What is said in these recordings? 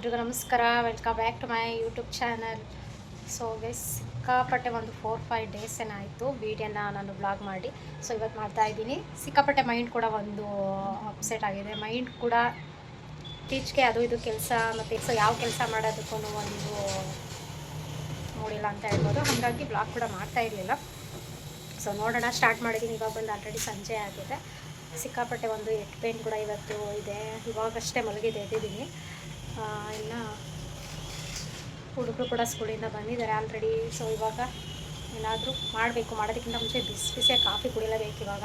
ಎಲ್ರಿಗೂ ನಮಸ್ಕಾರ. Welcome back to my YouTube channel so guys ಸಿಕ್ಕಾಪಟ್ಟೆ ಒಂದು ಫೋರ್ ಫೈವ್ ಡೇಸ್ ಏನಾಯಿತು ವೀಡಿಯೋನ ನಾನು ಬ್ಲಾಗ್ ಮಾಡಿ. ಸೊ ಇವತ್ತು ಮಾಡ್ತಾ ಇದ್ದೀನಿ. ಸಿಕ್ಕಾಪಟ್ಟೆ ಮೈಂಡ್ ಕೂಡ ಒಂದು ಅಪ್ಸೆಟ್ ಆಗಿದೆ. ಮೈಂಡ್ ಕೂಡ ಟೀಚ್ಗೆ ಅದು ಇದು ಕೆಲಸ ಮತ್ತು ಸೊ ಯಾವ ಕೆಲಸ ಮಾಡೋದಕ್ಕೂ ಒಂದು ಮೂಡಿಲ್ಲ ಅಂತ ಹೇಳ್ಬೋದು. ಹಾಗಾಗಿ ಬ್ಲಾಗ್ ಕೂಡ ಮಾಡ್ತಾ ಇರಲಿಲ್ಲ. ಸೊ ನೋಡೋಣ. ಸ್ಟಾರ್ಟ್ ಮಾಡಿದ್ದೀನಿ. ಇವಾಗ ಬಂದು ಆಲ್ರೆಡಿ ಸಂಜೆ ಆಗಿದೆ. ಸಿಕ್ಕಾಪಟ್ಟೆ ಒಂದು ಎಟ್ ಪೇನ್ ಕೂಡ ಇವತ್ತು ಇದೆ. ಇವಾಗಷ್ಟೇ ಮಲಗಿದೆ ಎದ್ದಿದ್ದೀನಿ. ಇನ್ನು ಹುಡುಗರು ಕೂಡ ಸ್ಕೂಲಿಂದ ಬಂದಿದ್ದಾರೆ ಆಲ್ರೆಡಿ ಸೊ ಇವಾಗ ಏನಾದರೂ ಮಾಡಬೇಕು. ಮಾಡೋದಕ್ಕಿಂತ ಮುಂಚೆ ಬಿಸಿ ಬಿಸಿಯಾಗಿ ಕಾಫಿ ಕುಡಿಯಲೇಬೇಕು ಇವಾಗ.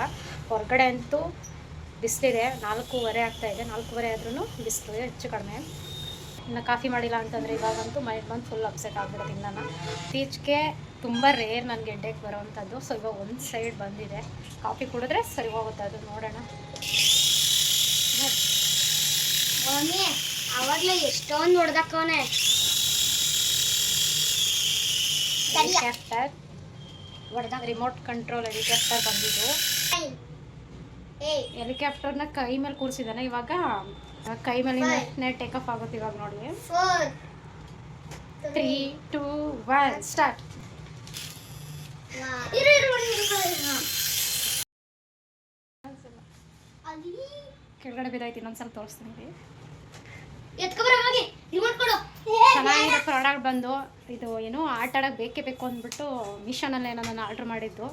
ಹೊರಗಡೆ ಅಂತೂ ಬಿಸಿಲಿದೆ. ನಾಲ್ಕೂವರೆ ಆಗ್ತಾ ಇದೆ. ನಾಲ್ಕೂವರೆ ಆದ್ರೂ ಬಿಸಿಲು ಹೆಚ್ಚು ಕಡಿಮೆ. ಇನ್ನು ಕಾಫಿ ಮಾಡಿಲ್ಲ ಅಂತಂದರೆ ಇವಾಗಂತೂ ಮೈಂಡ್ ಬಂದು ಫುಲ್ ಅಪ್ಸೆಟ್ ಆಗ್ಬಿಡುತ್ತೆ ನಾನು ಇತ್ತೀಚೆಗೆ ತುಂಬ ರೇರ್ ನನಗೆ ಹೆಡ್ಡೇಕ್ ಬರೋವಂಥದ್ದು. ಸೊ ಇವಾಗ ಒಂದು ಸೈಡ್ ಬಂದಿದೆ. ಕಾಫಿ ಕುಡಿದ್ರೆ ಸರಿ ಹೋಗುತ್ತೆ. ಅದು ನೋಡೋಣ. ಅವಾಗ್ಲೇ ಎಷ್ಟೊಂದು ಹೊಡೆದಕ್ಕವನೆ ಸರಿಯಾ? ಹೆಲಿಕಾಪ್ಟರ್ ಹೊಡೆದ ರಿಮೋಟ್ ಕಂಟ್ರೋಲ್ ಹೆಲಿಕಾಪ್ಟರ್ ಬಂದಿದ್ದು. ಹೆಲಿಕಾಪ್ಟರ್ನ ಕೈ ಮೇಲೆ ಕೂರಿಸಿದಾನೆ ಇವಾಗ. ಕೈ ಮೇಲೆ ಟೇಕ್ ಆಫ್ ಆಗುತ್ತೆ ಇವಾಗ ನೋಡಿ. ತ್ರೀ ಟೂ ಒನ್ ಸ್ಟಾರ್ಟ್ ಕೆಳಗಡೆ ಬಿದ್ದಾಯ್ತು ಇನ್ನೊಂದ್ಸಲ ತೋರಿಸ್ತೀನಿ ರೀ ಎತ್ಕೊಬರ ಹೋಗಿ ರಿಮೋಟ್ ಕೊಡು ಚೆನ್ನಾಗಿರೋ ಪ್ರಾಡಕ್ಟ್ ಬಂದು. ಇದು ಏನು ಆಟ ಬೇಕೇ ಬೇಕು ಅಂದ್ಬಿಟ್ಟು ಮಿಷನಲ್ಲೇ ನಾನು ಆರ್ಡ್ರ್ ಮಾಡಿದ್ದು.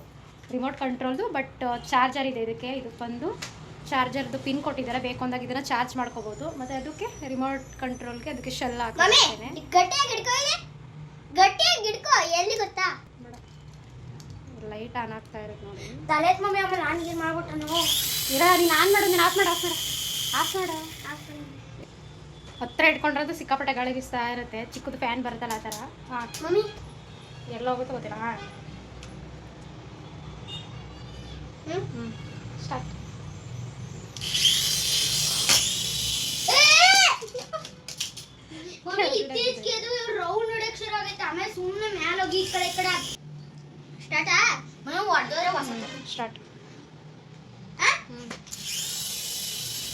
ರಿಮೋಟ್ ಕಂಟ್ರೋಲ್ದು ಬಟ್ ಚಾರ್ಜರ್ ಇದೆ ಇದಕ್ಕೆ. ಇದು ಬಂದು ಚಾರ್ಜರ್ದು ಪಿನ್ ಕೊಟ್ಟಿದ್ದಾರೆ. ಬೇಕು ಅಂದಾಗ ಇದನ್ನು ಚಾರ್ಜ್ ಮಾಡ್ಕೋಬೋದು. ಮತ್ತು ಅದಕ್ಕೆ ರಿಮೋಟ್ ಕಂಟ್ರೋಲ್ಗೆ ಅದಕ್ಕೆ ಶೆಲ್ ಹಾಕ್ತೇನೆ ಲೈಟ್ ಆನ್ ಆಗ್ತಾ ಇರುತ್ತೆ ನೋಡಿ. ತಲೆ ಮಮ್ಮಿ ಆಮೇಲೆ ನಾನು ಏನು ಮಾಡ್ಬಿಟ್ಟು ಇರ ನೀನು ಆನ್ ಮಾಡು ನೀನು ಆಫ್ ಮಾಡು ಆಫ್ ಮಾಡು. ಆಫ್ ಮಾಡು. ಹತ್ರ ಇಟ್ಕೊಂಡ್ರದು ಸಿಕ್ಕಾಪಟ್ಟೆ ಗಾಳಿ ಬೀಸ್ತಾ ಇರುತ್ತೆ. ಚಿಕ್ಕದು ಫ್ಯಾನ್ ಬರುತ್ತಲ್ಲ ಆ ಥರ. ಹಾಂ. ಮಮ್ಮಿ ಎಲ್ಲ ಹೋಗುತ್ತೋ ಗೊತ್ತಿಲ್ಲ? ಹಾಂ. ಹ್ಮ್? ಹ್ಞೂ ಸ್ಟಾರ್ಟ್ ಮಮ್ಮಿ ಇತ್ತೀಚೆಗೆ ಅದು ರೌಂಡ್ ಹೊಡೆಯಕ್ ಶುರು ಆಗೈತೆ ಆಮೇಲೆ ಸುಮ್ಮನೆ ಮ್ಯಾಲ ಹೋಗಿ ಈ ಕಡೆ ಈ ಕಡೆ ಸ್ಟಾರ್ಟಾ ಮಮ್ಮಿ ಹೊಡೆದವ್ರೆ ಹೊಸ ಸ್ಟಾರ್ಟ್ ಆ? ಹ್ಞೂ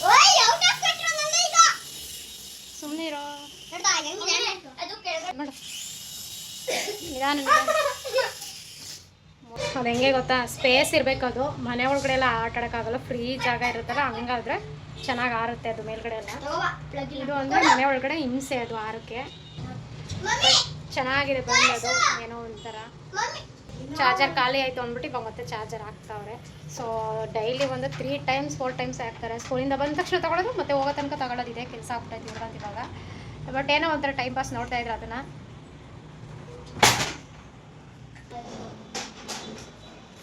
ಓಯ್ ಔಟ್ ಆಫ್ ಕಂಟ್ರೋಲ್ ನಂದು ಈಗ ಅದು ನಿಧಾನ ಹೆಂಗೆ ಗೊತ್ತಾ? ಸ್ಪೇಸ್ ಇರಬೇಕು ಅದು. ಮನೆ ಒಳಗಡೆ ಎಲ್ಲ ಆಟ ಆಡಕ್ಕಾಗಲ್ಲ ಫ್ರೀ ಜಾಗ ಇರುತ್ತಲ್ಲ ಹಂಗಾದ್ರೆ ಚೆನ್ನಾಗಿ ಆರುತ್ತೆ ಅದು ಮೇಲ್ಗಡೆ ಎಲ್ಲ. ಇದು ಅಂದರೆ ಮನೆ ಒಳಗಡೆ ಹಿಂಸೆ ಅದು ಆರಕ್ಕೆ. ಚೆನ್ನಾಗಿದೆ ಅದು. ಏನೋ ಒಂಥರ. ಚಾರ್ಜರ್ ಖಾಲಿ ಆಯಿತು ಅಂದ್ಬಿಟ್ಟು ಇವಾಗ ಮತ್ತೆ ಚಾರ್ಜರ್ ಹಾಕ್ತಾವ್ರೆ. ಸೊ ಡೈಲಿ ಒಂದು ತ್ರೀ ಟೈಮ್ಸ್ ಫೋರ್ ಟೈಮ್ಸ್ ಹಾಕ್ತಾರೆ. ಸ್ಕೂಲಿಂದ ಬಂದ ತಕ್ಷಣ ತೊಗೊಳೋದು, ಮತ್ತೆ ಹೋಗೋ ತನಕ ತಗೊಳ್ಳೋದು ಇದೆ ಕೆಲಸ ಆಗ್ಬಿಟ್ಟೈತೆ ಅಂತ ಇವಾಗ ಬಟ್ ಏನೋ ಒಂಥರ ಟೈಮ್ ಪಾಸ್ ನೋಡ್ತಾ ಇದ್ರು ಅದನ್ನು.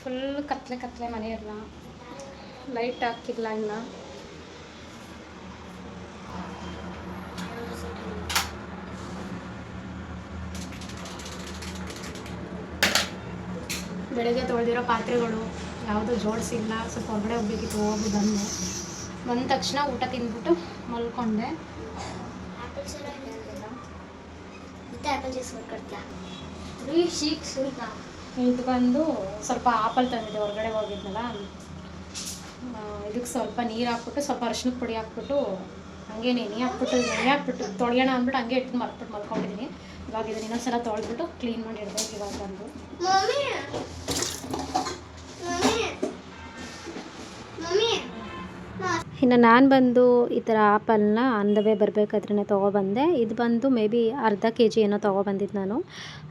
ಫುಲ್ ಕತ್ಲೆ ಕತ್ಲೆ ಮನೆಯಲ್ಲ ಲೈಟ್ ಹಾಕಿಲ್ಲ ಇನ್ನು. ಬೆಳಗ್ಗೆ ತೊಳೆದಿರೋ ಪಾತ್ರೆಗಳು ಯಾವುದೂ ಜೋಡಿಸಿಲ್ಲ ಸ್ವಲ್ಪ ಹೊರಗಡೆ ಹೋಗ್ಬೇಕಿತ್ತು ಹೋಗಿ ಬಂದೆ. ಬಂದ ತಕ್ಷಣ ಊಟ ತಿಂದ್ಬಿಟ್ಟು ಮಲ್ಕೊಂಡೆ. ಇದು ಬಂದು ಸ್ವಲ್ಪ ಆಪಲ್ ತಂದಿದ್ದೆ ಹೊರಗಡೆ ಹೋಗಿದ್ನಲ್ಲ. ಇದಕ್ಕೆ ಸ್ವಲ್ಪ ನೀರು ಹಾಕ್ಬಿಟ್ಟು ಸ್ವಲ್ಪ ಅರಿಶಿನ ಪುಡಿ ಹಾಕ್ಬಿಟ್ಟು ಹಂಗೆ ನೆನೆ ಹಾಕ್ಬಿಟ್ಟು ನೆನೆ ಹಾಕ್ಬಿಟ್ಟು ತೊಳೆಯೋಣ ಅಂದ್ಬಿಟ್ಟು ಹಂಗೆ ಇಟ್ಟು ಮರ್ಬಿಟ್ಟು ಮಲ್ಕೊಂಡಿದ್ದೀನಿ. ಇವಾಗ ಇದನ್ನ ಇನ್ನೊಂದ್ಸಲ ತೊಳೆದ್ಬಿಟ್ಟು ಕ್ಲೀನ್ ಮಾಡಿ ಇಡ್ಬೇಕು ಇವಾಗ ಬಂದು. ಇನ್ನು ನಾನು ಬಂದು ಈ ಥರ ಆ್ಯಪಲ್ನ ಆನ್ ದ ವೇ ಬರಬೇಕಾದ್ರೆ ತೊಗೊಬಂದೆ. ಇದು ಬಂದು ಮೇ ಬಿ ಅರ್ಧ ಕೆ ಜಿ ಏನೋ ತೊಗೊಬಂದಿದ್ದು ನಾನು.